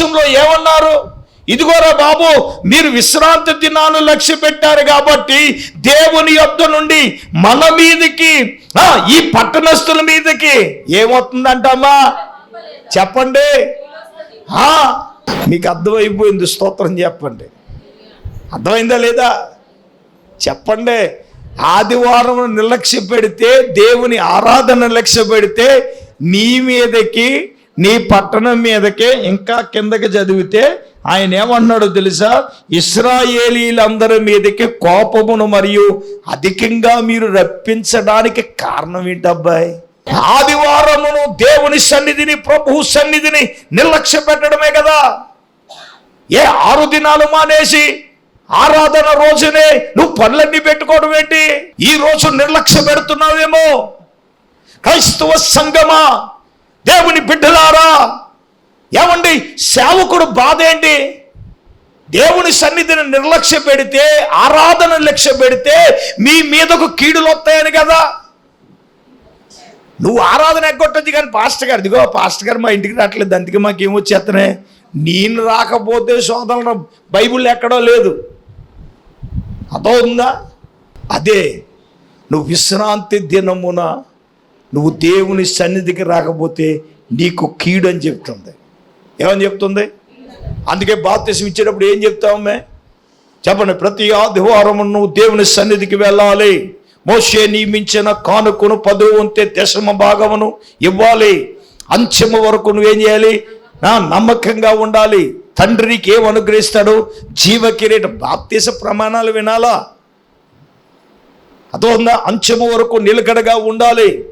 వచనంలో ఏమన్నారు? ఇదిగోరా బాబు మీరు విశ్రాంతి దినాలు లక్ష్య పెట్టారు కాబట్టి దేవుని యొక్క నుండి మన మీదకి ఈ పట్టణస్తుల మీదకి ఏమవుతుందంటమ్మా? చెప్పండి. మీకు అర్థమైపోయింది స్తోత్రం చెప్పండి. అర్థమైందా లేదా? చెప్పండి. ఆదివారం నిర్లక్ష్య పెడితే దేవుని ఆరాధన లక్ష్య పెడితే నీ మీదకి నీ పట్టణం మీదకే ఇంకా కిందకి చదివితే ఆయన ఏమన్నాడో తెలుసా? ఇస్రాయేలీలందరి మీదకి కోపమును మరియు అధికంగా మీరు రప్పించడానికి కారణం ఏంటబ్బాయి ఆదివారమును దేవుని సన్నిధిని ప్రభు సన్నిధిని నిర్లక్ష్య పెట్టడమే కదా. ఏ ఆరు దినాలు మానేసి ఆరాధన రోజునే నువ్వు పనులన్నీ పెట్టుకోవడం ఏంటి? ఈ రోజు నిర్లక్ష్య పెడుతున్నావేమో? క్రైస్తవ సంగమా దేవుని బిడ్డలారా ఏమండి? సేవకుడు బాధ ఏంటి? దేవుని సన్నిధిని నిర్లక్ష్య పెడితే ఆరాధన లక్ష్య పెడితే మీ మీదకు కీడులు వస్తాయని కదా? నువ్వు ఆరాధన ఎగ్గొట్టద్దు కానీ పాస్టర్ గారు ఇదిగో పాస్టర్ గారు మా ఇంటికి రావట్లేదు అందుకే మాకు ఏమొచ్చేస్తనే నేను రాకపోతే శోధన బైబిల్ ఎక్కడో లేదు. అదో ఉందా? అదే నువ్వు విశ్రాంతి దినమున నువ్వు దేవుని సన్నిధికి రాకపోతే నీకు కీడు అని చెప్తుంది. ఏమని చెప్తుంది? అందుకే బాప్తిసం ఇచ్చేటప్పుడు ఏం చెప్తామే చెప్పండి ప్రతి ఆదివారం నువ్వు దేవుని సన్నిధికి వెళ్ళాలి. మోసే నియమించిన కానుకను పదవు ఉంటే దశమ భాగమును ఇవ్వాలి. అంచెమ వరకు నువ్వేం చేయాలి? నా నమ్మకంగా ఉండాలి. తండ్రికి ఏం అనుగ్రహిస్తాడు? జీవ కిరీట బాప్తీస ప్రమాణాలు వినాలా? అదో ఉందా? అంచెము వరకు నిలకడగా ఉండాలి.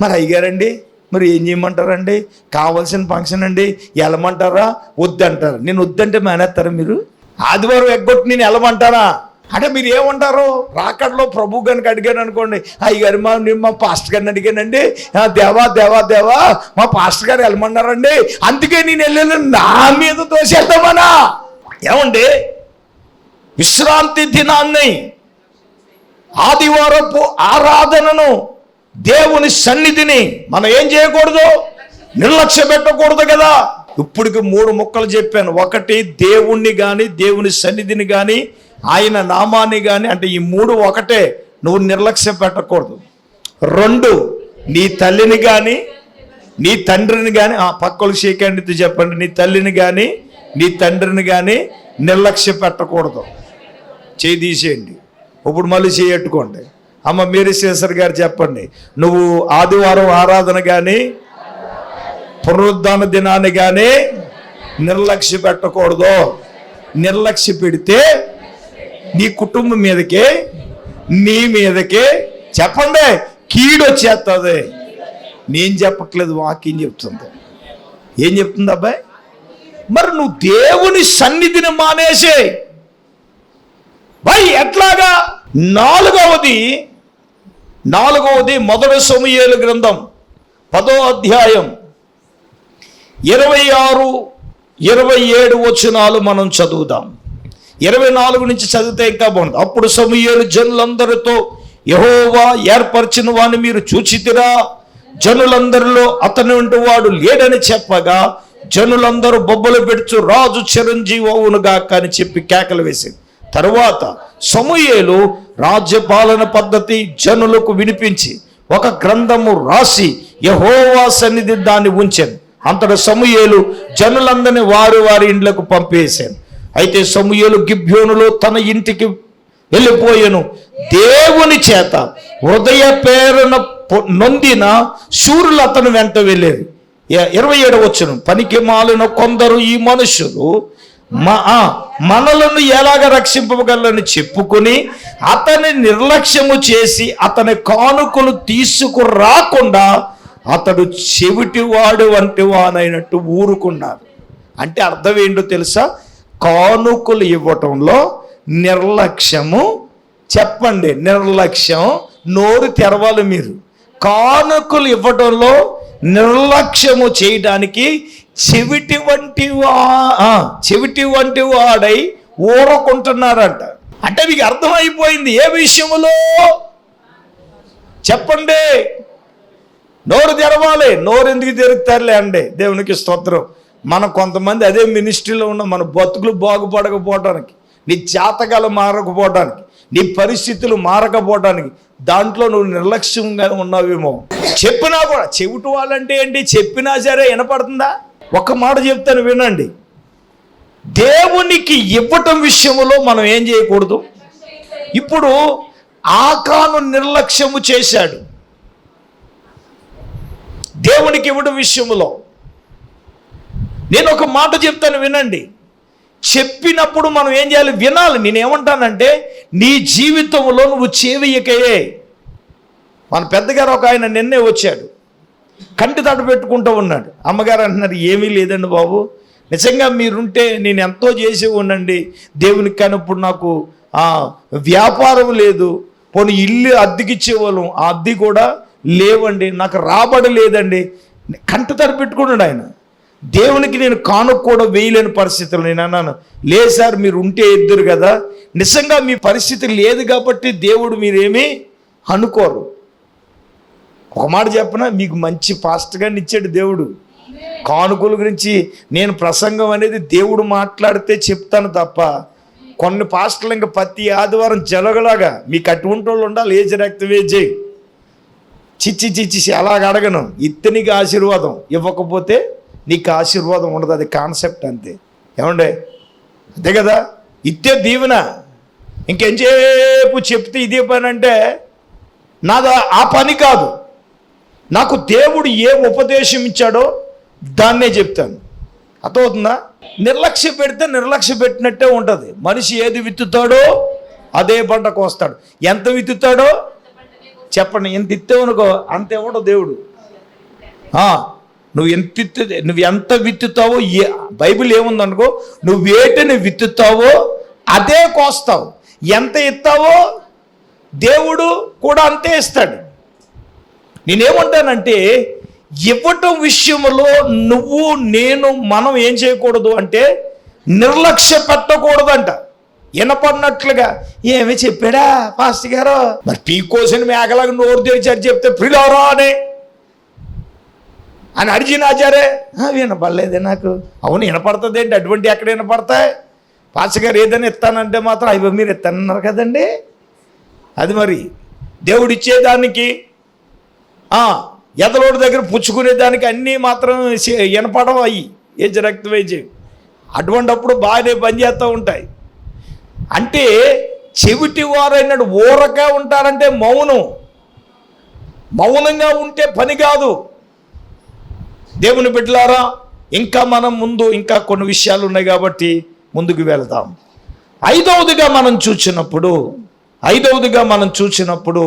మరి అయ్యారండి? మరి ఏం చేయమంటారండి? కావాల్సిన ఫంక్షన్ అండి వెళ్ళమంటారా? వద్దంటారా. నేను వద్దంటే మానేస్తారా మీరు? ఆదివారం ఎగ్గొట్టి నేను వెళ్ళమంటారా? అంటే మీరు ఏమంటారు? రాకడలో ప్రభు గారికి అడిగాను అనుకోండి అయ్యారు మా నేను మా పాస్టర్ గారిని అడిగానండి దేవా దేవా దేవా మా పాస్టర్ గారు వెళ్ళమన్నారండి అందుకే నేను వెళ్ళాను నా మీద తోసేద్దామనా ఏమండి? విశ్రాంతి దినాన్ని ఆదివారపు ఆరాధనను దేవుని సన్నిధిని మనం ఏం చేయకూడదు? నిర్లక్ష్య పెట్టకూడదు కదా. ఇప్పటికి మూడు ముక్కలు చెప్పాను. ఒకటి దేవుణ్ణి కానీ దేవుని సన్నిధిని కానీ ఆయన నామాన్ని కానీ అంటే ఈ మూడు ఒకటే. నువ్వు నిర్లక్ష్య పెట్టకూడదు. రెండు నీ తల్లిని కానీ నీ తండ్రిని కానీ ఆ పక్కలు షేకండితో చెప్పండి. నీ తల్లిని కానీ నీ తండ్రిని కానీ నిర్లక్ష్య పెట్టకూడదు. చేయి తీసేయండి. ఇప్పుడు మళ్ళీ చేయట్టుకోండి అమ్మ మేరీ గారు చెప్పండి. నువ్వు ఆదివారం ఆరాధన కానీ పునరుద్ధాన దినాన్ని కానీ నిర్లక్ష్య పెట్టకూడదు. నిర్లక్ష్య పెడితే నీ కుటుంబం మీదకే నీ మీదకే చెప్పండి కీడు వచ్చేస్తుంది నేను చెప్పట్లేదు వాక్యం చెప్తుంది. ఏం చెప్తుంది అబ్బాయి? మరి నువ్వు దేవుని సన్నిధిని మానేసే. భయ్ ఎట్లాగా? నాలుగవది నాలుగవది మొదటి సమయలు గ్రంథం పదో అధ్యాయం. ఇరవై ఆరు ఇరవై ఏడు వచనాలు మనం చదువుదాం. ఇరవై నాలుగు నుంచి చదివితే ఇంకా బాగుంది అప్పుడు సమయలు జనులందరితో యహోవా ఏర్పరిచిన వాడిని మీరు చూచితిరా? జనులందరిలో అతని వంటి వాడు లేడని చెప్పగా జనులందరూ బొబ్బలు పెడుచు రాజు చిరంజీవి అవునుగా అని చెప్పి కేకలు వేసింది. తరువాత సమూయేలు రాజ్యపాలన పద్ధతి జనులకు వినిపించి ఒక గ్రంథము రాసి యహోవా సన్నిధి దాన్ని ఉంచాను. అంతట సమూయేలు జనులందరినీ వారి వారి ఇండ్లకు పంపేశాను. అయితే సమూయేలు గిబ్యోనులో తన ఇంటికి వెళ్ళిపోయాను. దేవుని చేత హృదయ పేరున పొ- నొందిన శూరులు అతను వెంట వెళ్ళేది. ఇరవై ఏడవచ్చును పనికి మాలిన కొందరు ఈ మనుషులు మనలను ఎలాగ రక్షింపగలని చెప్పుకొని అతని నిర్లక్ష్యము చేసి అతని కానుకలు తీసుకురాకుండా అతడు చెవిటివాడు వంటి వానైనట్టు ఊరుకున్నారు. అంటే అర్థం ఏంటో తెలుసా? కానుకలు ఇవ్వటంలో నిర్లక్ష్యము చెప్పండి నిర్లక్ష్యం నోరు తెరవాలి మీరు. కానుకలు ఇవ్వటంలో నిర్లక్ష్యము చేయడానికి చెవిటి వంటి వా చెవిటి వంటి వాడై ఊరకుంటున్నారంట. అంటే మీకు అర్థమైపోయింది ఏ విషయంలో చెప్పండి. నోరు తెరవాలి. నోరు ఎందుకు తెరుస్తారులే అండి? దేవునికి స్తోత్రం. మనం కొంతమంది అదే మినిస్ట్రీలో ఉన్న. మన బతుకులు బాగుపడకపోవడానికి నీ జాతకాలు మారకపోవడానికి నీ పరిస్థితులు మారకపోవడానికి దాంట్లో నువ్వు నిర్లక్ష్యంగా ఉన్నావేమో. చెప్పినా కూడా చెవిటి వాళ్ళంటే ఏంటి? చెప్పినా సరే వినపడుతుందా? ఒక మాట చెప్తాను వినండి. దేవునికి ఇవ్వటం విషయంలో మనం ఏం చేయకూడదు? ఇప్పుడు ఆకాను నిర్లక్ష్యము చేశాడు. దేవునికి ఇవ్వడం విషయంలో. నేను ఒక మాట చెప్తాను వినండి. చెప్పినప్పుడు మనం ఏం చేయాలి? వినాలి. నేనేమంటానంటే నీ జీవితంలో నువ్వు చేవియకయే మన పెద్దగారు ఒక ఆయన నిన్నే వచ్చాడు. కంటి తట పెట్టుకుంటూ ఉన్నాడు. అమ్మగారు అంటున్నారు ఏమీ లేదండి బాబు. నిజంగా మీరుంటే నేను ఎంతో చేసి ఉండండి. దేవునికి కానీ ఇప్పుడు నాకు వ్యాపారం లేదు. పోనీ ఇల్లు అద్దెకిచ్చేవాళ్ళం. ఆ అద్దె కూడా లేవండి. నాకు రాబడి లేదండి కంటి తడి పెట్టుకున్నాడు ఆయన. దేవునికి నేను కానుక కూడా వేయలేని పరిస్థితులు నేను అన్నాను. లేదు సార్ మీరు ఉంటే ఇద్దరు కదా. నిజంగా మీ పరిస్థితి లేదు కాబట్టి దేవుడు మీరేమీ అనుకోరు. ఒక మాట చెప్పిన? మీకు మంచి పాస్ట్గా ఇచ్చాడు దేవుడు. కానుకల గురించి నేను ప్రసంగం అనేది దేవుడు మాట్లాడితే చెప్తాను తప్ప కొన్ని పాస్టర్లు ఇంకా ప్రతి ఆదివారం జలగలాగా మీకు అటువంటి వాళ్ళు ఉండాలి ఏజ్ రక్తం వేజే చిచ్చి చిచ్చి అలాగ అడగను. ఇతనికి ఆశీర్వాదం ఇవ్వకపోతే నీకు ఆశీర్వాదం ఉండదు అది కాన్సెప్ట్ అంతే. ఏమండే? అంతే కదా? ఇత్తే దీవెన. ఇంకెంచేపు చెప్తే ఇదే పని అంటే నాది ఆ పని కాదు. నాకు దేవుడు ఏ ఉపదేశం ఇచ్చాడో దాన్నే చెప్తాను. అర్థమవుతుందా? నిర్లక్ష్య పెడితే నిర్లక్ష్య పెట్టినట్టే ఉంటుంది. మనిషి ఏది విత్తుతాడో అదే పంట కోస్తాడు. ఎంత విత్తుతాడో చెప్పండి. ఎంత ఇత్తేవనుకో అంత ఇవ్వడు దేవుడు. నువ్వు ఎంత నువ్వు ఎంత విత్తుతావో ఏ బైబిల్ ఏముందనుకో నువ్వు వేటిని విత్తుతావో అదే కోస్తావు. ఎంత ఇస్తావో దేవుడు కూడా అంతే ఇస్తాడు. నేనేమంటానంటే ఇవ్వటం విషయంలో నువ్వు నేను మనం ఏం చేయకూడదు అంటే నిర్లక్ష్య పెట్టకూడదంట. వినపడినట్లుగా ఏమి చెప్పాడా పాస్టర్ గారు? మరి పీకోసిన మేకలాగా నోరు తెరిచారు చెప్తే పిలవరా అని. అని అడిగిన ఆచారే వినపడలేదే నాకు. అవును వినపడుతుంది ఏంటి? అటువంటి ఎక్కడ వినపడతాయి? పాస్టర్ గారు ఏదైనా ఇస్తానంటే మాత్రం అయ్యో మీరు ఇస్తానన్నారు కదండి. అది మరి దేవుడిచ్చేదానికి ఎదలోడి దగ్గర పుచ్చుకునే దానికి అన్నీ మాత్రం వినపడం అయ్యి. ఏజ్ రక్తం వేజి అటువంటప్పుడు బాగానే పనిచేస్తూ ఉంటాయి. అంటే చెవిటి వారైనడు ఊరగా ఉంటారంటే మౌనం. మౌనంగా ఉంటే పని కాదు. దేవుని బిడ్డలారా ఇంకా మనం ముందు ఇంకా కొన్ని విషయాలు ఉన్నాయి కాబట్టి ముందుకు వెళదాం. ఐదవదిగా మనం చూసినప్పుడు ఐదవదిగా మనం చూసినప్పుడు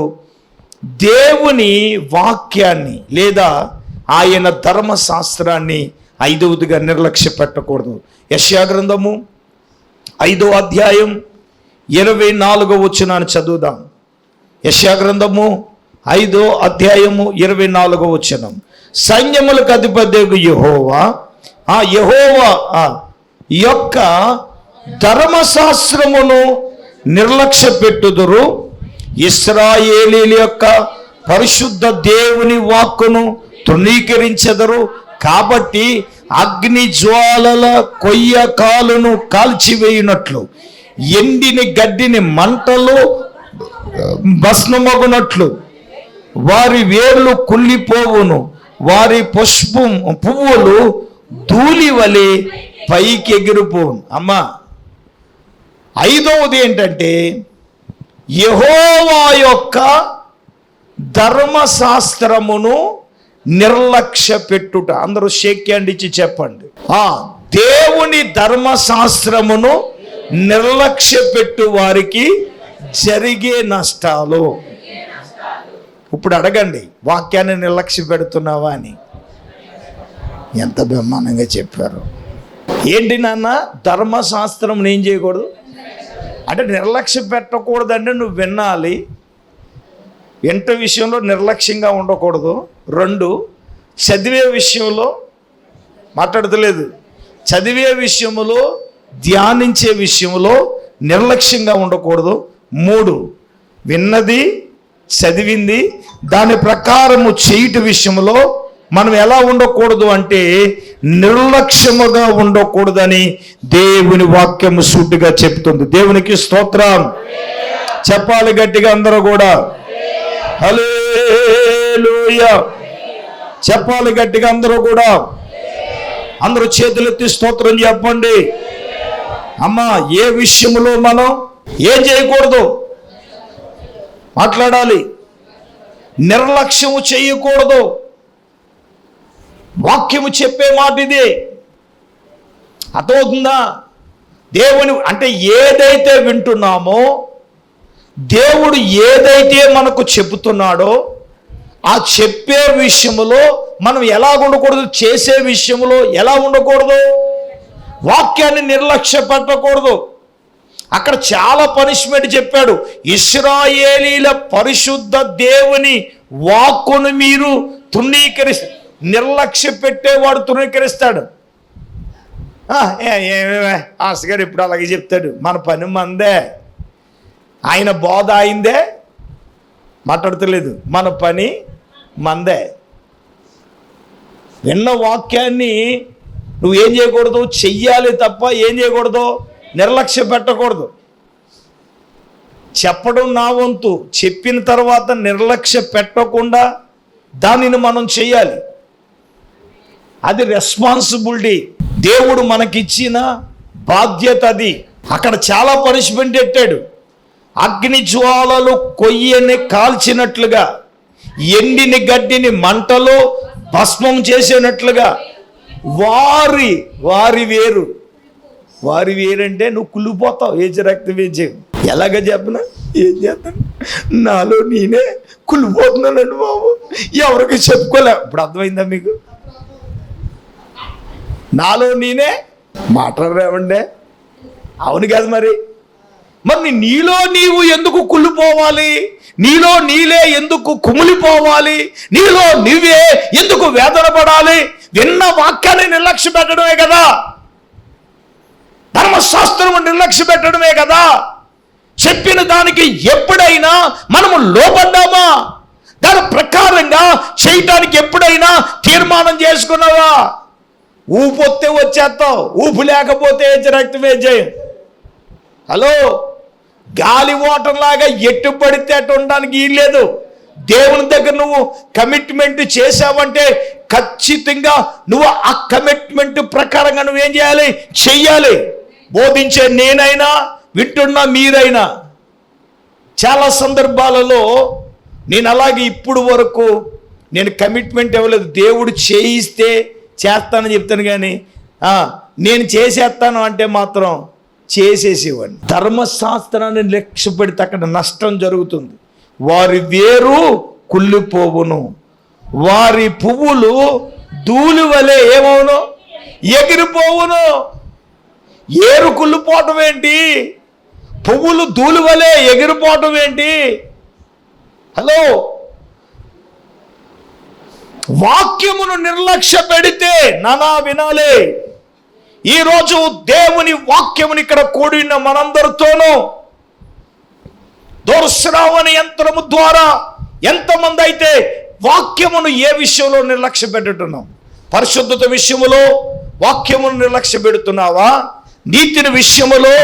దేవుని వాక్యాన్ని లేదా ఆయన ధర్మశాస్త్రాన్ని ఐదవదిగా నిర్లక్ష్య పెట్టకూడదు యశాగ్రంథము ఐదో అధ్యాయం ఇరవై నాలుగో వచ్చినాన్ని చదువుదాం. యశ్యా గ్రంథము ఐదో అధ్యాయము ఇరవై నాలుగో వచనం. సైన్యములకు అధిపతి యహోవా ఆ యహోవా యొక్క ధర్మశాస్త్రమును నిర్లక్ష్య పెట్టుదురు ఇస్రాయేలీల యొక్క పరిశుద్ధ దేవుని వాక్కును తృణీకరించెదరు. కాబట్టి అగ్ని జ్వాలల కొయ్య కాలును కాల్చివేయునట్లు ఎండిని గడ్డిని మంటలు భస్మమగునట్లు వారి వేర్లు కుళ్ళిపోవును వారి పుష్పం పువ్వులు ధూళి వలె పైకి ఎగిరిపోవును అమ్మా ఐదవది ఏంటంటే యహోవా యొక్క ధర్మశాస్త్రమును నిర్లక్ష్య పెట్టుట అందరూ షేక్యాండ్ ఇచ్చి చెప్పండి. ఆ దేవుని ధర్మశాస్త్రమును నిర్లక్ష్య పెట్టు వారికి జరిగే నష్టాలు. ఇప్పుడు అడగండి వాక్యాన్ని నిర్లక్ష్య పెడుతున్నావా అని. ఎంత బ్రహ్మాండంగా చెప్పారు. ఏంటి నాన్న ధర్మశాస్త్రం ఏం చేయకూడదు? అంటే నిర్లక్ష్యం పెట్టకూడదంటే నువ్వు వినాలి. వింట విషయంలో నిర్లక్ష్యంగా ఉండకూడదు? రెండు చదివే విషయంలో మాట్లాడతలేదు. చదివే విషయంలో ధ్యానించే విషయంలో నిర్లక్ష్యంగా ఉండకూడదు. మూడు విన్నది చదివింది దాని ప్రకారము చేయుట విషయంలో మనం ఎలా ఉండకూడదు అంటే నిర్లక్ష్యముగా ఉండకూడదని దేవుని వాక్యము సూటిగా చెప్తుంది దేవునికి స్తోత్రం. చెప్పాలి గట్టిగా అందరూ కూడా. హల్లెలూయ. చెప్పాలి గట్టిగా అందరూ కూడా. అందరూ చేతులెత్తి స్తోత్రం చెప్పండి. అమ్మా ఏ విషయంలో మనం ఏం చేయకూడదు? మాట్లాడాలి. నిర్లక్ష్యము చేయకూడదు. వాక్యము చెప్పే మాట ఇది అర్థమవుతుందా? దేవుని అంటే ఏదైతే వింటున్నామో దేవుడు ఏదైతే మనకు చెబుతున్నాడో ఆ చెప్పే విషయంలో మనం ఎలా ఉండకూడదు? చేసే విషయంలో ఎలా ఉండకూడదు? వాక్యాన్ని నిర్లక్ష్య పెట్టకూడదు అక్కడ చాలా పనిష్మెంట్ చెప్పాడు. ఇస్రాయేలీల పరిశుద్ధ దేవుని వాక్కును మీరు తృణీకరి నిర్లక్ష్య పెట్టేవాడు తృణీకరిస్తాడు. ఏమేమే ఆస్ ఇప్పుడు అలాగే చెప్తాడు. మన పని మందే. ఆయన బోధ అయిందే. మాట్లాడతలేదు. మన పని మందే. విన్న వాక్యాన్ని నువ్వు ఏం చేయకూడదు? చెయ్యాలి తప్ప ఏం చేయకూడదు? నిర్లక్ష్య పెట్టకూడదు. చెప్పడం నా వంతు. చెప్పిన తర్వాత నిర్లక్ష్య పెట్టకుండా దానిని మనం చెయ్యాలి. అది రెస్పాన్సిబిలిటీ దేవుడు మనకిచ్చిన బాధ్యత అది. అక్కడ చాలా పనిష్మెంట్ పెట్టాడు అగ్ని జ్వాలలు కొయ్యని కాల్చినట్లుగా ఎండిన గడ్డిని మంటలో భస్మం చేసేనట్లుగా. వారి వారి వేరు. వారి వేరంటే నువ్వు కుళ్ళిపోతావు ఏజ్ రక్త వేజం ఎలాగ చెప్పిన? ఏం చేస్తాను? నాలో నేనే కుళ్ళిపోతున్నానండి బాబు. ఎవరికి చెప్పుకోలే. ఇప్పుడు అర్థమైందా మీకు? నాలో నేనే మాట్లాడరేమండే? అవును కదా మరి. మరి నీలో నీవు ఎందుకు కుళ్ళిపోవాలి? నీలో నీలే ఎందుకు కుమిలిపోవాలి? నీలో నీవే ఎందుకు వేదన పడాలి? విన్న వాక్యాన్ని నిర్లక్ష్య పెట్టడమే కదా. ధర్మశాస్త్రము నిర్లక్ష్య పెట్టడమే కదా. చెప్పిన దానికి ఎప్పుడైనా మనము లోపడ్డామా దాని ప్రకారంగా చేయటానికి ఎప్పుడు ఊపు వస్తే వచ్చేస్తావు ఊపు లేకపోతే రక్తమే వేజేయం హలో? గాలి ఓటర్ లాగా ఎట్టు పడితే అటు ఉండడానికి వీల్లేదు దేవుని దగ్గర నువ్వు కమిట్మెంట్ చేసావంటే ఖచ్చితంగా నువ్వు ఆ కమిట్మెంట్ ప్రకారంగా నువ్వేం చేయాలి? చెయ్యాలి. బోధించే నేనైనా వింటున్నా మీరైనా. చాలా సందర్భాలలో నేను అలాగే ఇప్పుడు వరకు నేను కమిట్మెంట్ ఇవ్వలేదు. దేవుడు చేయిస్తే చేస్తానని చెప్తాను కానీ నేను చేసేస్తాను అంటే మాత్రం చేసేసేవాడిని. ధర్మశాస్త్రాన్ని లక్ష్య పెడితే అక్కడ నష్టం జరుగుతుంది. వారి వేరు కుళ్ళిపోవును. వారి పువ్వులు ధూళి వలె ఏమవును? ఎగిరిపోవును. ఏరు కుళ్ళిపోవటం ఏంటి? పువ్వులు ధూళి వలె ఎగిరిపోవటం ఏంటి? హలో వాక్యమును నిర్లక్ష్య పెడితే నానా వినాలే. ఈరోజు దేవుని వాక్యముని ఇక్కడ కూడిన మనందరితోనూ దూరశ్రావణ యంత్రము ద్వారా ఎంతమంది అయితే వాక్యమును ఏ విషయంలో నిర్లక్ష్య పెట్టుతున్నాం పరిశుద్ధత విషయములో వాక్యమును నిర్లక్ష్య పెడుతున్నావా నీతిని విషయములో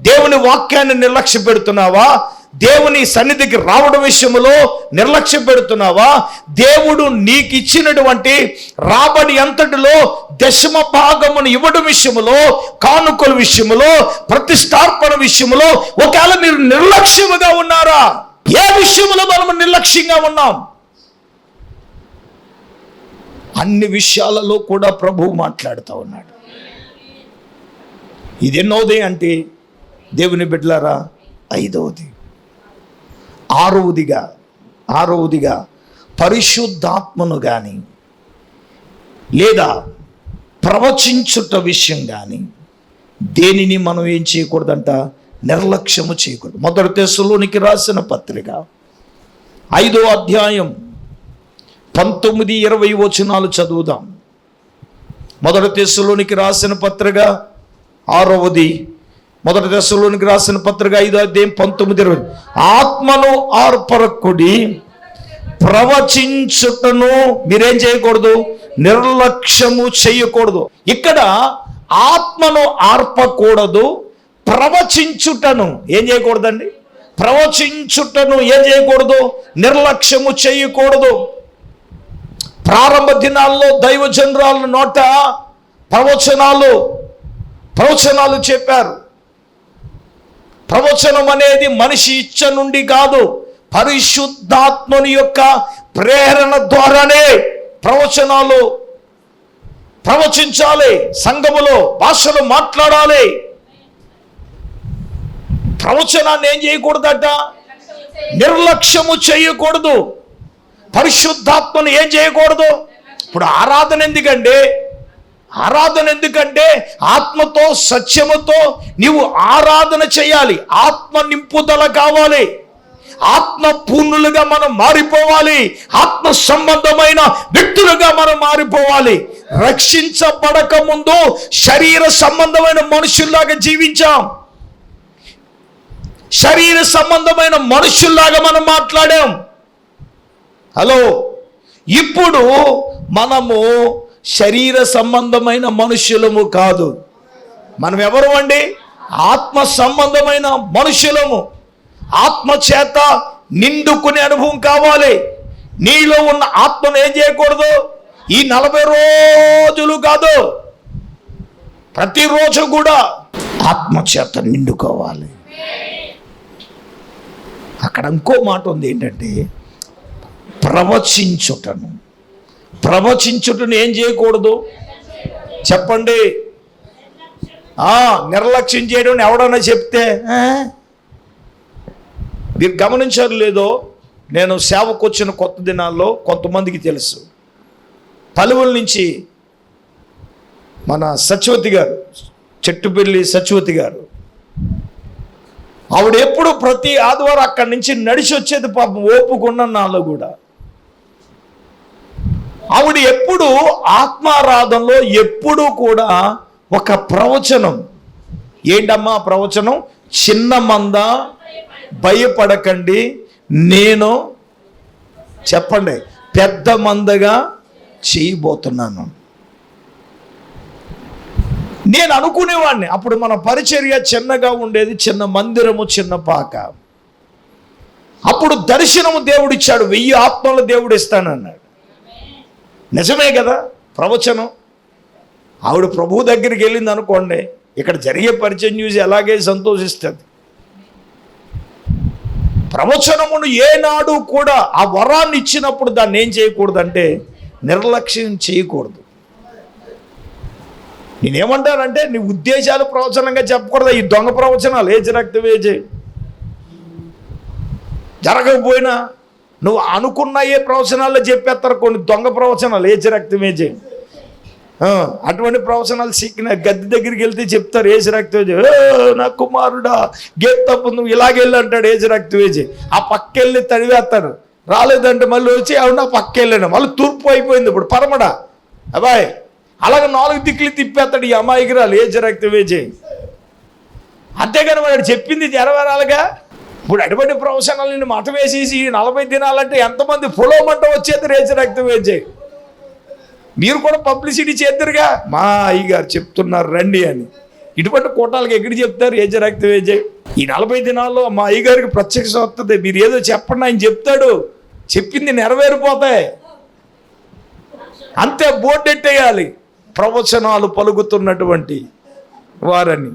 దేవుని వాక్యాన్ని నిర్లక్ష్య పెడుతున్నావా దేవుని సన్నిధికి రావడం విషయంలో నిర్లక్ష్య పెడుతున్నావా? దేవుడు నీకు ఇచ్చినటువంటి రాబడి అంతటిలో దశమ భాగమును ఇవ్వడం విషయములో కానుకల విషయములో ప్రతిష్టార్పణ విషయములో ఒకవేళ మీరు నిర్లక్ష్యముగా ఉన్నారా? ఏ విషయములో మనము నిర్లక్ష్యంగా ఉన్నాం? అన్ని విషయాలలో కూడా ప్రభువు మాట్లాడుతూ ఉన్నాడు. ఇది ఎన్నోదే అంటే దేవుని బిడ్డలారా ఐదవది. ఆరవదిగా ఆరవదిగా పరిశుద్ధాత్మను కానీ లేదా ప్రవచించుట విషయం కానీ దేనిని మనం ఏం చేయకూడదంట? నిర్లక్ష్యము చేయకూడదు. మొదటి తెశలోనికి రాసిన పత్రిక ఐదో అధ్యాయం పంతొమ్మిది ఇరవై వచనాలు చదువుదాం. మొదటి తెశలోనికి రాసిన పత్రిక ఆరవది మొదటి దశలోనికి రాసిన పత్రిక ఐదో అధ్యాయం పంతొమ్మిది ఇరవై. ఆత్మను ఆర్పరకుడి ప్రవచించుటను మీరేం చేయకూడదు? నిర్లక్ష్యము చేయకూడదు. ఇక్కడ ఆత్మను ఆర్పకూడదు ప్రవచించుటను ఏం చేయకూడదండి? ప్రవచించుటను ఏం చేయకూడదు? నిర్లక్ష్యము చేయకూడదు. ప్రారంభ దినాల్లో దైవజనరాల నోట ప్రవచనాలు ప్రవచనాలు చెప్పారు. ప్రవచనం అనేది మనిషి ఇచ్చ నుండి కాదు పరిశుద్ధాత్మని యొక్క ప్రేరణ ద్వారానే ప్రవచనాలు ప్రవచించాలి సంఘములో భాషలు మాట్లాడాలి. ప్రవచనాన్ని ఏం చేయకూడదట? నిర్లక్ష్యము చేయకూడదు. పరిశుద్ధాత్మను ఏం చేయకూడదు? ఇప్పుడు ఆరాధన ఎందుకంటే ఆరాధన ఎందుకంటే ఆత్మతో సత్యముతో నీవు ఆరాధన చేయాలి. ఆత్మ నింపుదల కావాలి. ఆత్మ పూర్ణులుగా మనం మారిపోవాలి. ఆత్మ సంబంధమైన వ్యక్తులుగా మనం మారిపోవాలి. రక్షించబడక ముందు శరీర సంబంధమైన మనుషుల్లాగా జీవించాం. శరీర సంబంధమైన మనుషుల్లాగా మనం మాట్లాడాం. హలో ఇప్పుడు మనము శరీర సంబంధమైన మనుష్యులము కాదు. మనం ఎవరు అండి? ఆత్మ సంబంధమైన మనుషులము ఆత్మ చేత నిండుకునే అనుభవం కావాలి. నీలో ఉన్న ఆత్మను ఏం చేయకూడదు? ఈ నలభై రోజులు కాదు. ప్రతిరోజు కూడా ఆత్మ చేత నిండుకోవాలి. అక్కడ ఇంకో మాట ఉంది ఏంటంటే ప్రవచించుటను. ప్రవచించుటను ఏం చేయకూడదు? చెప్పండి. నిర్లక్ష్యం చేయడం ఎవడన్నా చెప్తే మీరు గమనించారు లేదో నేను సేవకు వచ్చిన కొత్త దినాల్లో కొంతమందికి తెలుసు. పలువుల నుంచి మన సత్యవతి గారు చెట్టుపల్లి సత్యవతి గారు. ఆవిడ ఎప్పుడు ప్రతి ఆదివారం అక్కడి నుంచి నడిచి వచ్చేది పాపం ఓపుకున్న నాలో కూడా. ఆవిడ ఎప్పుడు ఆత్మారాధనలో ఎప్పుడు కూడా ఒక ప్రవచనం. ఏంటమ్మా ప్రవచనం? చిన్న మంద భయపడకండి నేను చెప్పండి పెద్ద మందగా చేయబోతున్నాను. నేను అనుకునేవాడిని అప్పుడు మన పరిచర్య చిన్నగా ఉండేది చిన్న మందిరము చిన్న పాక. అప్పుడు దర్శనము దేవుడిచ్చాడు వెయ్యి ఆత్మలు దేవుడు ఇస్తానన్నాడు నిజమే కదా? ప్రవచనం. ఆవిడ ప్రభువు దగ్గరికి వెళ్ళింది అనుకోండి ఇక్కడ జరిగే పరిచయం చూసి ఎలాగే సంతోషిస్తుంది. ప్రవచనమును ఏనాడు కూడా ఆ వరాన్ని ఇచ్చినప్పుడు దాన్ని ఏం చేయకూడదంటే నిర్లక్ష్యం చేయకూడదు. నేనేమంటానంటే నీ ఉద్దేశాలు ప్రవచనంగా చెప్పకూడదు ఈ దొంగ ప్రవచనాలు ఏ రక్తం వేజే జరగకపోయినా. నువ్వు అనుకున్న ఏ ప్రవచనాల్లో చెప్పేస్తారు? కొన్ని దొంగ ప్రవచనాలు ఏ రక్తం వేజే అటువంటి ప్రవచనాలు సిక్కిన గద్దె దగ్గరికి వెళ్తే చెప్తారు ఏజ్ రక్తవేజి నా కుమారుడా గేట్ తప్పు నువ్వు ఇలాగెళ్ళి అంటాడు ఏజ్ రక్తవేజి ఆ పక్కెళ్ళి తడివేస్తాడు రాలేదంటే మళ్ళీ వచ్చి అవును ఆ పక్కెళ్ళాను. మళ్ళీ తూర్పు అయిపోయింది ఇప్పుడు పరమడా. అబ్బాయి అలాగే నాలుగు దిక్కులు తిప్పేస్తాడు ఈ అమ్మాయికి రాలు ఏజ్ రక్తవేజి అంతేగాని వాడు చెప్పింది జరవరాలుగా ఇప్పుడు అటువంటి ప్రవచనాలు మత వేసేసి నలభై దినాలంటే ఎంతమంది పొలవమంట వచ్చేది రేచి రక్తం వేజే మీరు కూడా పబ్లిసిటీ చేద్దరుగా? మా అయ్యగారు చెప్తున్నారు రండి అని. ఇటువంటి కూటాలకు ఎక్కడ చెప్తారు? ఏజ రక్తం వేజే ఈ నలభై దినాల్లో మా అయ్యగారికి ప్రత్యక్ష వస్తుంది. మీరు ఏదో చెప్పండి ఆయన చెప్తాడు. చెప్పింది నెరవేరిపోతాయి. అంతే బోర్డెట్టేయాలి ప్రవచనాలు పలుకుతున్నటువంటి వారని.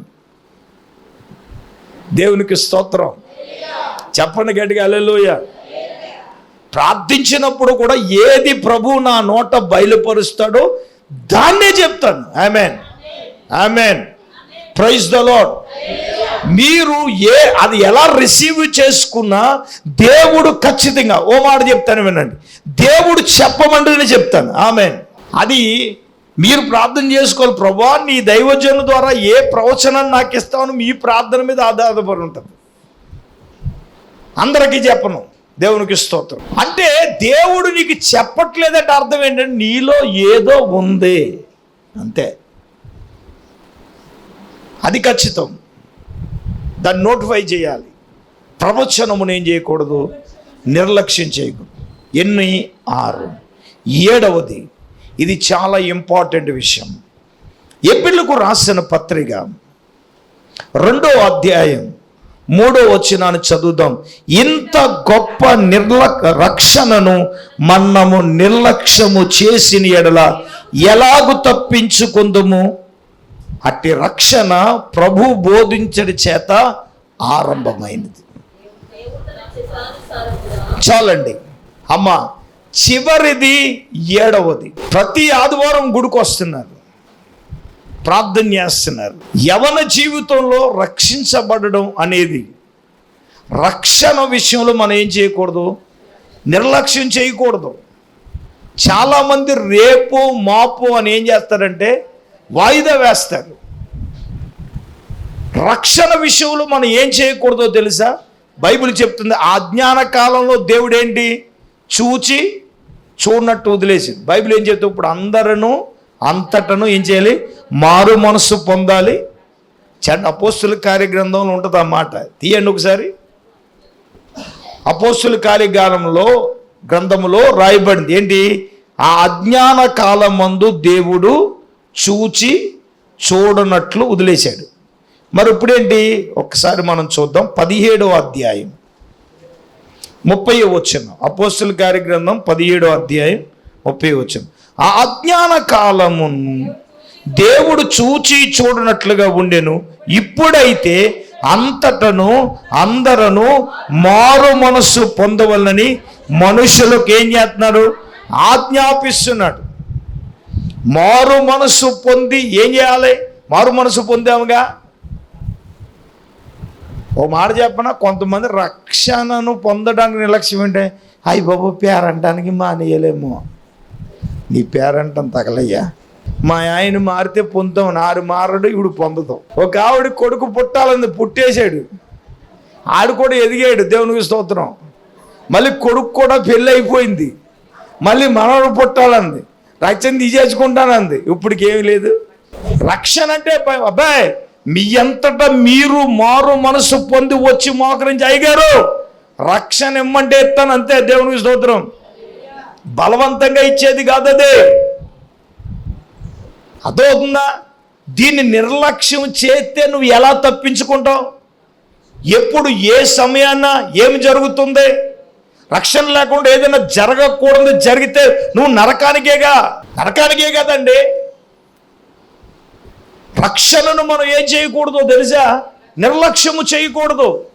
దేవునికి స్తోత్రం. చెప్పండి గట్టిగా అల్లెలుయ ప్రార్థించినప్పుడు కూడా ఏది ప్రభు నా నోట బయలుపరుస్తాడో దాన్నే చెప్తాను. Amen amen praise the lord మీరు ఏ అది ఎలా రిసీవ్ చేసుకున్నా దేవుడు ఖచ్చితంగా ఓ మాట చెప్తాను వినండి. దేవుడు చెప్పమంటేనే చెప్తాను. ఆమెన్ అది మీరు ప్రార్థన చేసుకోవాలి. ప్రభా నీ దైవజను ద్వారా ఏ ప్రవచనాన్ని నాకు ఇస్తామని మీ ప్రార్థన మీద ఆధారపడి ఉంటుంది. అందరికీ చెప్పను. దేవునికి స్తోత్రం. అంటే దేవుడు నీకు చెప్పట్లేదంటే అర్థం ఏంటంటే నీలో ఏదో ఉంది. అంతే. అది ఖచ్చితం. దాన్ని నోటిఫై చేయాలి. ప్రవచనమును ఏం చేయకూడదు. నిర్లక్ష్యం చేయకూడదు. ఎన్ని? ఆరు. ఏడవది. ఇది చాలా ఇంపార్టెంట్ విషయం. ఏపిళ్ళకు రాసిన పత్రిక. రెండో అధ్యాయం. మూడో వచ్చినాన్ని చదువుదాం. ఇంత గొప్ప నిర్ల రక్షణను మనము నిర్లక్ష్యము చేసిన ఎడల ఎలాగు తప్పించుకుందుము? అట్టి రక్షణ ప్రభు బోధించడి చేత ఆరంభమైనది. చాలండి. అమ్మ చివరిది ఏడవది. ప్రతి ఆదివారం గుడికి వస్తున్నారు ప్రార్థన చేస్తున్నారు. యవన జీవితంలో రక్షించబడడం అనేది రక్షణ విషయంలో మనం ఏం చేయకూడదు? నిర్లక్ష్యం చేయకూడదు. చాలామంది రేపు మాపు అని ఏం చేస్తారంటే వాయిదా వేస్తారు. రక్షణ విషయంలో మనం ఏం చేయకూడదో తెలుసా? బైబిల్ చెప్తుంది ఆ జ్ఞాన కాలంలో దేవుడేంటి? చూచి చూడనట్టు వదిలేసింది. బైబిల్ ఏం చెప్తే ఇప్పుడు అందరూ అంతటను ఏం చేయాలి? మారు మనస్సు పొందాలి. చెడ్డ అపోస్తుల కార్యగ్రంథంలో ఉంటుంది అన్నమాట తీయండి ఒకసారి. అపోస్తుల కార్యగ్రంథంలో గ్రంథములో రాయబడింది. ఏంటి? ఆ అజ్ఞాన కాలం మందు దేవుడు చూచి చూడనట్లు వదిలేశాడు. మరి ఇప్పుడేంటి? ఒకసారి మనం చూద్దాం. పదిహేడో అధ్యాయం. ముప్పై వచ్చిన అపోస్తుల కార్యగ్రంథం పదిహేడో అధ్యాయం ముప్పై వచ్చింది ఆ అజ్ఞాన కాలమును దేవుడు చూచి చూడనట్లుగా ఉండెను. ఇప్పుడైతే అంతటను అందరను మారు మనస్సు పొందవలనని మనుషులకు ఏం చేస్తున్నాడు? ఆజ్ఞాపిస్తున్నాడు. మారు మనస్సు పొంది ఏం చేయాలి? మారు మనసు పొందాముగా? ఓ మాట చెప్పనా? కొంతమంది రక్షణను పొందడానికి నిర్లక్ష్యం ఏంటంటే అయ్యి బాబు పేరంటానికి మానేయలేము. నీ పేరంటం తగలయ్యా. మా ఆయన మారితే పొందుతాం నారు మారడు ఇప్పుడు పొందుతాం. ఒక ఆవిడ కొడుకు పుట్టాలని పుట్టేశాడు. ఆడు కూడా ఎదిగాడు దేవునికి స్తోత్రం. మళ్ళీ కొడుకు కూడా పెళ్ళి అయిపోయింది మళ్ళీ మనవడు పుట్టాలంది. రక్షణ తీసేసుకుంటానంది. ఇప్పటికి లేదు. రక్షణ అంటే అబ్బాయి మీ అంతటా మీరు మారు మనసు పొంది వచ్చి మోకరించి అయ్యారు రక్షణ ఇమ్మంటే ఇస్తాను అంతే దేవునికి స్తోత్రం. బలవంతంగా ఇచ్చేది కాదు అదే. అదవుతుందా దీన్ని నిర్లక్ష్యం చేస్తే నువ్వు ఎలా తప్పించుకుంటావు? ఎప్పుడు ఏ సమయాన్న ఏమి జరుగుతుంది? రక్షణ లేకుండా ఏదైనా జరగకూడదు జరిగితే నువ్వు నరకానికేగా? నరకానికే కదండి. రక్షణను మనం ఏం చేయకూడదు తెలుసా? నిర్లక్ష్యము చేయకూడదు.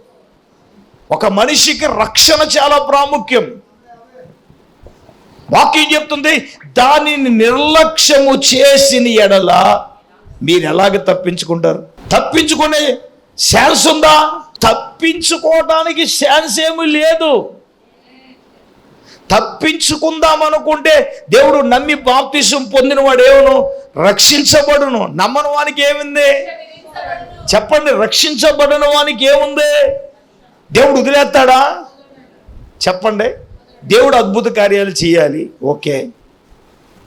ఒక మనిషికి రక్షణ చాలా ప్రాముఖ్యం. వాక్యం చెప్తుంది దానిని నిర్లక్ష్యము చేసిన ఎడల మీరు ఎలాగ తప్పించుకుంటారు? తప్పించుకునే ఛాన్స్ ఉందా? తప్పించుకోవడానికి ఛాన్స్ ఏమీ లేదు. తప్పించుకుందాం అనుకుంటే దేవుడు నమ్మి బాప్తిసం పొందినవాడు ఏమను? రక్షించబడును. నమ్మని వానికి ఏముంది? చెప్పండి రక్షించబడిన వానికి ఏముంది? దేవుడు వదిలేస్తాడా? చెప్పండి. దేవుడు అద్భుత కార్యాలు చేయాలి. ఓకే.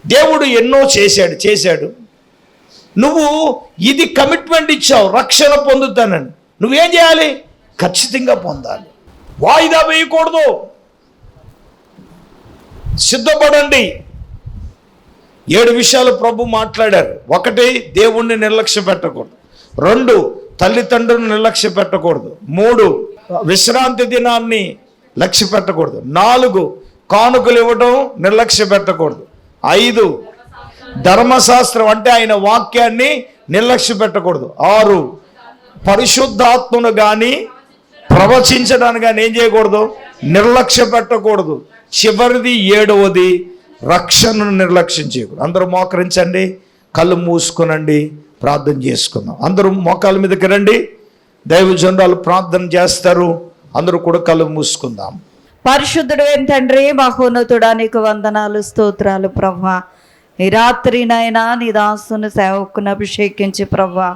దేవుడు ఎన్నో చేశాడు చేశాడు. నువ్వు ఇది కమిట్మెంట్ ఇచ్చావు రక్షణ పొందుతానని. నువ్వేం చేయాలి? ఖచ్చితంగా పొందాలి. వాయిదా వేయకూడదు. సిద్ధపడండి. ఏడు విషయాలు ప్రభు మాట్లాడారు. ఒకటి దేవుణ్ణి నిర్లక్ష్య పెట్టకూడదు. రెండు తల్లిదండ్రులను నిర్లక్ష్య పెట్టకూడదు. మూడు విశ్రాంతి దినాన్ని లక్ష్య పెట్టకూడదు. నాలుగు కానుకలు ఇవ్వడం నిర్లక్ష్య పెట్టకూడదు. ఐదు ధర్మశాస్త్రం అంటే ఆయన వాక్యాన్ని నిర్లక్ష్య పెట్టకూడదు. ఆరు పరిశుద్ధాత్మను కానీ ప్రవచించడానికి కానీ ఏం చేయకూడదు? నిర్లక్ష్య పెట్టకూడదు. చివరిది ఏడవది రక్షణను నిర్లక్ష్యం చేయకూడదు. అందరూ మోకరించండి కళ్ళు మూసుకునండి ప్రార్థన చేసుకుందాం. అందరూ మోకాల మీదకి రండి. దైవజనురాలు ప్రార్థన చేస్తారు. అందరూ కూడా కళ్ళు మూసుకుందాం. పరిశుద్ధుడు ఏం తండ్రి? మహోన్నతుడా నీకు వందనాలు స్తోత్రాలు ప్రభా ఈ రాత్రినైనా నీ దాసును సేవకును అభిషేకించి ప్రభా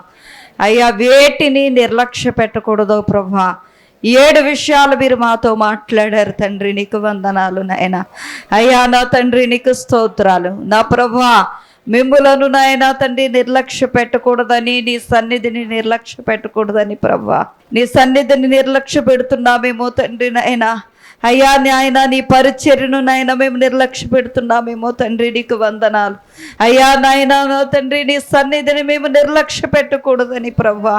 అయ్యా వేటిని నిర్లక్ష్య పెట్టకూడదు ప్రభా ఏడు విషయాలు మీరు మాతో మాట్లాడారు తండ్రి నీకు వందనాలు నాయన. అయ్యా నా తండ్రి నీకు స్తోత్రాలు. నా ప్రభా మిమ్ములను నాయన తండ్రి నిర్లక్ష్య పెట్టకూడదని నీ సన్నిధిని నిర్లక్ష్య పెట్టకూడదని ప్రభా నీ సన్నిధిని నిర్లక్ష్య పెడుతున్నామేమో తండ్రి నాయనా. అయ్యా నాయన నీ పరిచర్యను నాయన మేము నిర్లక్ష్య పెడుతున్నామేమో తండ్రి నీకు వందనాలు. అయ్యా నాయన నా తండ్రి నీ సన్నిధిని మేము నిర్లక్ష్య పెట్టకూడదని ప్రవ్వా.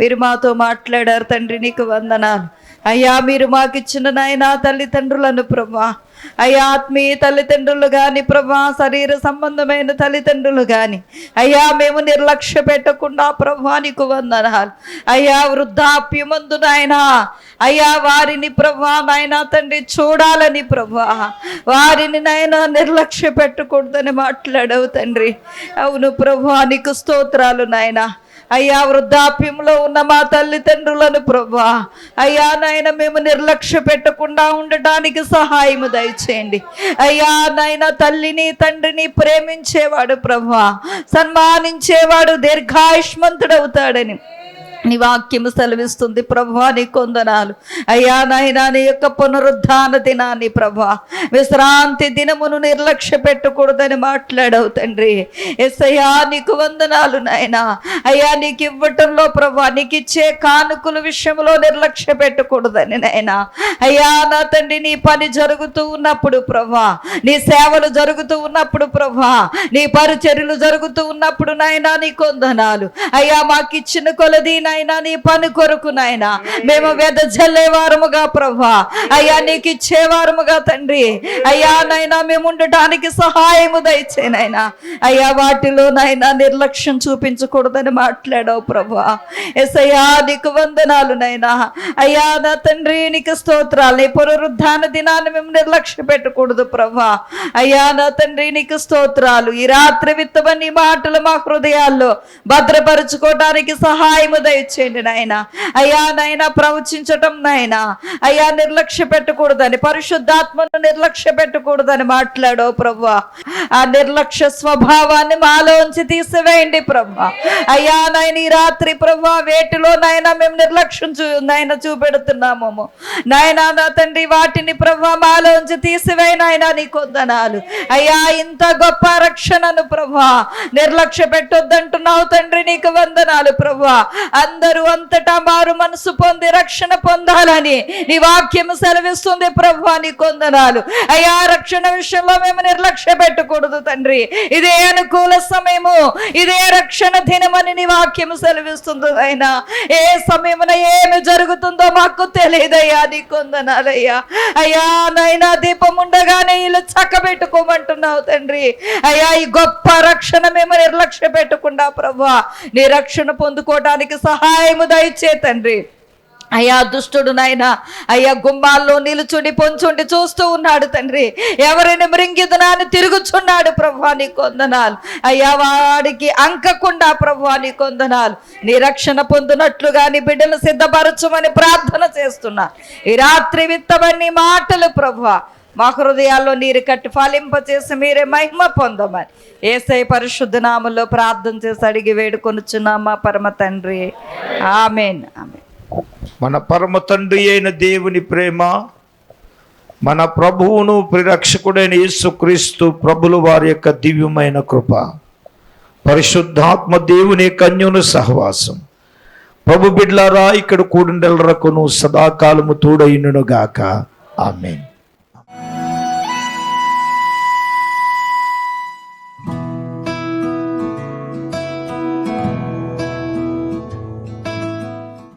మీరు మాతో మాట్లాడారు తండ్రి నీకు వందనాలు. అయ్యా మీరు మాకిచ్చిన నాయన తల్లిదండ్రులను ప్రభా. అయ్యా ఆత్మీయ తల్లిదండ్రులు కానీ ప్రభా శరీర సంబంధమైన తల్లిదండ్రులు కానీ అయ్యా మేము నిర్లక్ష్య పెట్టకుండా ప్రభా నీకు వందనాలు. అయ్యా వృద్ధాప్యమందు నాయన. అయ్యా వారిని ప్రభా నాయన తండ్రి చూడాలని ప్రభా. వారిని నాయన నిర్లక్ష్య పెట్టకూడదని మాట్లాడవు తండ్రి. అవును ప్రభా నీకు స్తోత్రాలు నాయనా. అయ్యా వృద్ధాప్యంలో ఉన్న మా తల్లిదండ్రులను ప్రభా అయ్యా నాయన మేము నిర్లక్ష్య పెట్టకుండా ఉండటానికి సహాయము దయచేయండి. అయ్యా నాయన తల్లిని తండ్రిని ప్రేమించేవాడు ప్రభా సన్మానించేవాడు దీర్ఘాయుష్మంతుడవుతాడని. నీ వాక్యము సెలవిస్తుంది ప్రభా నీ కొందనాలు. అయ్యా నాయనా నీ యొక్క పునరుద్ధాన దినాన్ని ప్రభా. విశ్రాంతి దినమును నిర్లక్ష్య పెట్టకూడదని మాట్లాడవు తండ్రి. ఎస్ఐయా నీకు వందనాలు నాయనా. అయ్యా నీకు ఇవ్వటంలో ప్రభా నీకు ఇచ్చే కానుకల విషయంలో నిర్లక్ష్య పెట్టకూడదని నాయన. అయ్యా నా తండ్రి నీ పని జరుగుతూ ఉన్నప్పుడు ప్రభా నీ సేవలు జరుగుతూ ఉన్నప్పుడు ప్రభా నీ పరిచర్యలు జరుగుతూ ఉన్నప్పుడు నాయన నీ కొందనాలు. అయ్యా మాకిచ్చిన కొలది నాయనా నీ పని కొరకు నాయనా. మేము వెదజల్లేవారముగా ప్రభా. అయ్యా నీకు ఇచ్చేవారముగా తండ్రి. అయ్యా నైనా మేము ఉండటానికి సహాయము దయచేనైనా అయ్యా వాటిలో నైనా నిర్లక్ష్యం చూపించకూడదని మాట్లాడావు ప్రభా. ఎస్ అయ్యా నీకు వందనాలు నైనా అయ్యా నా తండ్రి నీకు స్తోత్రాలు. నీ పునరుద్ధాన దినాన్ని మేము నిర్లక్ష్య పెట్టకూడదు ప్రభా. అయ్యా నా తండ్రి నీకు స్తోత్రాలు. ఈ రాత్రి విత్తమని మాటలు మా హృదయాల్లో భద్రపరుచుకోవడానికి సహాయము దయచేయండి నాయన. అయ్యా నాయన ప్రవచించటం నాయన. అయ్యా నిర్లక్ష్య పెట్టకూడదని పరిశుద్ధాత్మను నిర్లక్ష్య పెట్టకూడదని మాట్లాడో ప్రభు ఆ నిర్లక్ష్య స్వభావాన్ని మాలోంచి తీసివేయండి ప్రభు అయ్యా నాయన ఈ రాత్రి ప్రభు వేటిలో నాయన మేము నిర్లక్ష్యం చూ నాయన చూపెడుతున్నాము నాయన నా తండ్రి వాటిని ప్రభు మాలోంచి తీసివేయి నాయన నీ కొందనాలు. అయ్యా ఇంత గొప్ప రక్షణను ప్రభు నిర్లక్ష్య పెట్టొద్దంటున్నావు తండ్రి నీకు వందనాలు ప్రభు అందరూ అంతటా మారు మనసు పొంది రక్షణ పొందాలని నీ వాక్యము సెలవిస్తుంది ప్రభా నీ కొందనాలు. అయ్యా రక్షణ విషయంలో మేము నిర్లక్ష్య పెట్టకూడదు తండ్రి. ఇదే అనుకూల సమయము. ఇదే రక్షణ దినమని నీ వాక్యము సెలవిస్తుంది అయినా ఏ సమయమున ఏమి జరుగుతుందో మాకు తెలియదయ్యా నీ కొందనాలయ్యా. అయ్యా నైనా దీపం ఉండగానే ఇల్లు చక్కబెట్టుకోమంటున్నావు తండ్రి. అయ్యా ఈ గొప్ప రక్షణ మేము నిర్లక్ష్య పెట్టకుండా ప్రభా నీ రక్షణ పొందుకోవడానికి సహాయము దయచే తండ్రి. అయ్యా దుష్టుడు నాయన అయ్యా గుమ్మాల్లో నిలుచుండి పొంచుండి చూస్తూ ఉన్నాడు తండ్రి. ఎవరిని మృంగిదునా అని తిరుగుచున్నాడు ప్రభా కొందనాలు. అయ్యా వాడికి అంకకుండా ప్రభా కొందనాలు. నిరక్షణ పొందినట్లుగా నీ బిడ్డలు సిద్ధపరచమని ప్రార్థన చేస్తున్నా. ఈ రాత్రి విత్తమని మాటలు ప్రభా మా హృదయాల్లో నీరు కట్టి ఫలింపచేసి మీరే మహిమ పొందమని. ఏసై పరిశుద్ధ నామంలో ప్రార్థన చేసి అడిగి వేడుకొనుచున్నామా పరమ తండ్రి. Amen amen. మన పరమ తండ్రి అయిన దేవుని ప్రేమ మన ప్రభువును ప్రిరక్షకుడైన యేసుక్రీస్తు ప్రభుల వారి యొక్క దివ్యమైన కృప పరిశుద్ధాత్మ దేవుని కన్యును సహవాసం. ప్రభు బిడ్లారా ఇక్కడ కూడిండెలరకును సదాకాలము తోడైనను గాక ఆమెన్.